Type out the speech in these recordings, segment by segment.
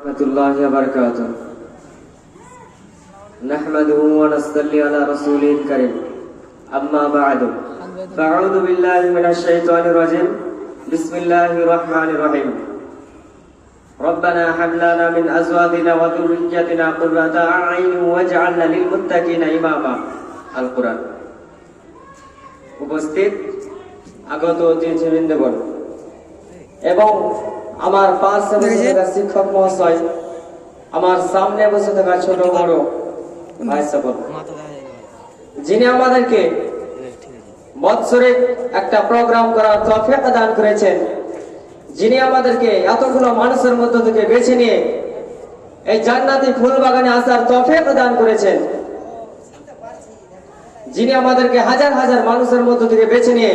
ورحمة الله وبركاته نحمده ونصلي على رسوله الكريم أما بعد فأعوذ بالله من الشيطان الرجيم بسم الله الرحمن الرحيم ربنا هب لنا من أزواجنا وذريتنا قرة أعين واجعلنا للمتقين إماما القرآن উপস্থিত আগত অতিথিবৃন্দগণ এবং আমার পাশে বসে থাকা শিক্ষক মহাশয় আমার সামনে বসে থাকা ছোট বড় ভাই সকল। যিনি আমাদেরকে বৎসরে একটা প্রোগ্রাম করার তফিক দান করেছেন যিনি আমাদেরকে এতগুলো মানুষের মধ্য থেকে বেছে নিয়ে এই জান্নাতি ফুল বাগানে আসার তফিক দান করেছেন যিনি আমাদেরকে হাজার হাজার মানুষের মধ্য থেকে বেছে নিয়ে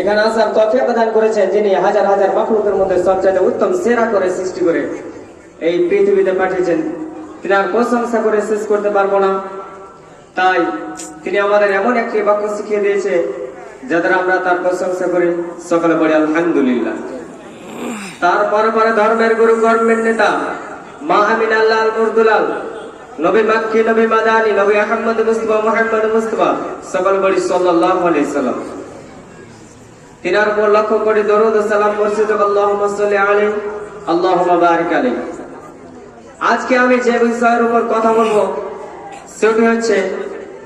এখানে আসার তফিক দান করেছেন যিনি হাজার হাজার মাখলুকের মধ্যে সবচাইতে উত্তম সেরা করে সৃষ্টি করে এই পৃথিবীতে পাঠিয়েছেন। তিনার প্রশংসা করে শেষ করতে পারব না। তাই তিনি আমাদের এমন একটি বাক্য শিখিয়ে দিয়েছে, যাদের আমরা তার প্রশংসা করি। সকলে বলি, আলহামদুলিল্লাহ। তারপরে পরে ধর্মের গুরু, কর্মের নেতা, মা আমিন আল্লাহ আল মুরদুলাল নবী মাক্কি, নবী মাদানি, নবী আহমদ মুস্তফা, মুহাম্মদ মুস্তফা, সকল বলি, সাল্লাল্লাহু আলাইহি সাল্লাম তিনার উপর লক্ষ্য করে দরুদ সালাম বারিক আলাইহি। আজকে আমি যে বিষয়ের উপর কথা বলব, সেটি হচ্ছে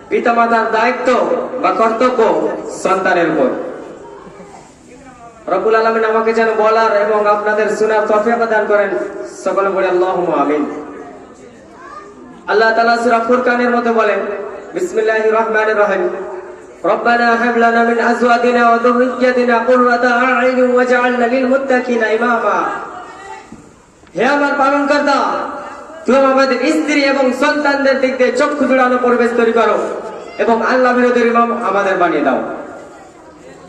পিতামাতার দায়িত্ব বা কর্তব্য সন্তানের উপর। রবুল আলমিন আমাকে যেন বলার এবং আপনাদের শোনার তফিক দান করেন। সকলে বলে আল্লাহ আমিন। আল্লাহ তালা সুরা ফুরকানের মতো বলেন বিসমিল্লাহ রহমান রহিম। ربنا هب لنا من ازواجنا وذريتنا قرة اعين واجعلنا للمتقين اماما হে আমার পালন কর্তা তুমি আমাদের স্ত্রী এবং সন্তানদের দিক দিয়ে চক্ষু জোড়ানো পরিবেশ তৈরি করো এবং আল্লাহ বিরোধীর ইমাম আমাদের বানিয়ে দাও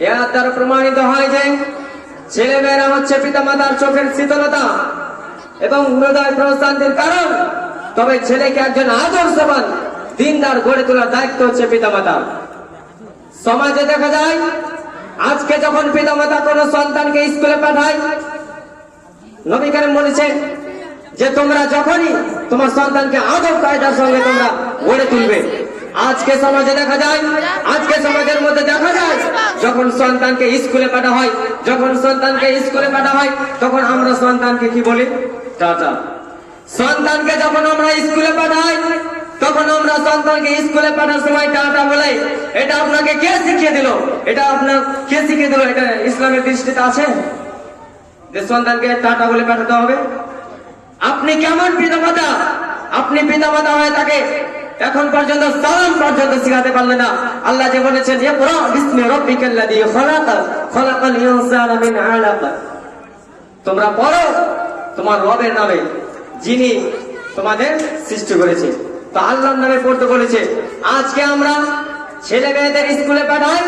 এর দ্বারা প্রমাণিত হয় যে ছেলে মেয়েরা হচ্ছে পিতা মাতার চোখের শীতলতা এবং হৃদয় প্রশান্তির কারণ তবে ছেলেকে একজন আদর্শবান দিনদার গড়ে তোলার দায়িত্ব হচ্ছে পিতা মাতার সমাজে দেখা যায়, আজকে যখন পিতা মাতা কোনো সন্তানকে স্কুলে পাঠায়, নবী করিম বলেছেন যে তোমরা যখনই তোমার সন্তানকে আদব কায়দার সঙ্গে তোমরা গড়ে তুলবে, আজকে সমাজে দেখা যায়, আজকে সমাজের মধ্যে দেখা যায়, যখন সন্তানকে স্কুলে পাঠা হয়, যখন সন্তানকে স্কুলে পাঠা হয়, তখন আমরা সন্তানকে কি বলি? টাটা সন্তানকে যখন আমরা স্কুলে পাঠাই তখন আমরা সন্তানকে স্কুলে পাঠার সময় টাটা বলে, এটা আপনাকে কে শিখিয়ে দিল? এটা আপনার কে শিখিয়ে দিল? এটা ইসলামের দৃষ্টিতে আছে? যে সন্তানকে টাটা বলে পাঠাতে হবে। আপনি কেমন পিতামাতা? আপনি পিতামাতা হয়ে তাকে এখন পর্যন্ত সালাম পর্যন্ত শিখাতে পারলেন না। আল্লাহ যে বলেছেন, ইকরা বিসমি রাব্বিকাল্লাযী খলাক খলাকাল ইনসানা মিন আলাক। তোমরা পড়ো, তোমার রবের নামে যিনি তোমাদের সৃষ্টি করেছে তো আল্লাহর নামে পড়তে বলেছে আজকে আমরা ছেলে মেয়েদের স্কুলে পাঠাই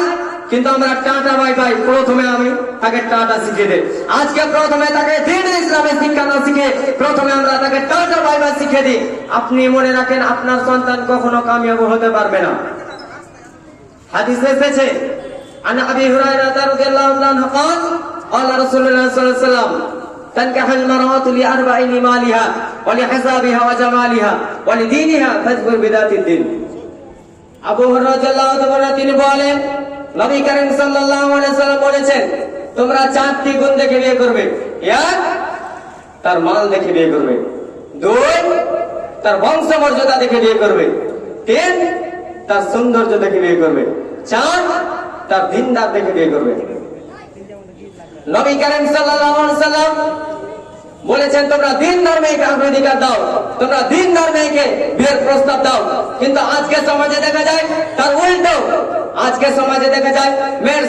কিন্তু আমরা টাটা বাই বাই প্রথমে আমি তাকে টাটা শিখিয়ে দেই আজকে প্রথমে তাকে দিন ইসলামের শিক্ষা না শিখে প্রথমে আমরা তাকে টাটা বাই বাই শিখিয়ে দিই আপনি মনে রাখেন আপনার সন্তান কখনো কামিয়াব হতে পারবে না হাদিসে এসেছে عن ابي هريره رضي الله عنه قال قال رسول الله صلى الله عليه وسلم تنكح المرأة لأربع لمالها ولحسابها وجمالها ولدينها فاذكر بذات الدين আবু হুরায়রা তিনি বলেন নবী করিম সাল্লাল্লাহু আলাইহি সাল্লাম বলেছেন তোমরা চারটি গুণ দেখে বিয়ে করবে এক তার মাল দেখে বিয়ে করবে দুই তার বংশ মর্যাদা দেখে বিয়ে করবে তিন তার সৌন্দর্য দেখে বিয়ে করবে চার তার দিনদার দেখে বিয়ে করবে নবী করিম সাল্লাম বলেছেন, তোমরা দিন ধর্মেকে অগ্রাধিকার দাও, তোমরা দিন ধর্মেকে বিয়ের প্রস্তাব দাও। কিন্তু আজকে সমাজে দেখা যায়, তার উল্টো আজকে সমাজে দেখা যায়, মেয়ের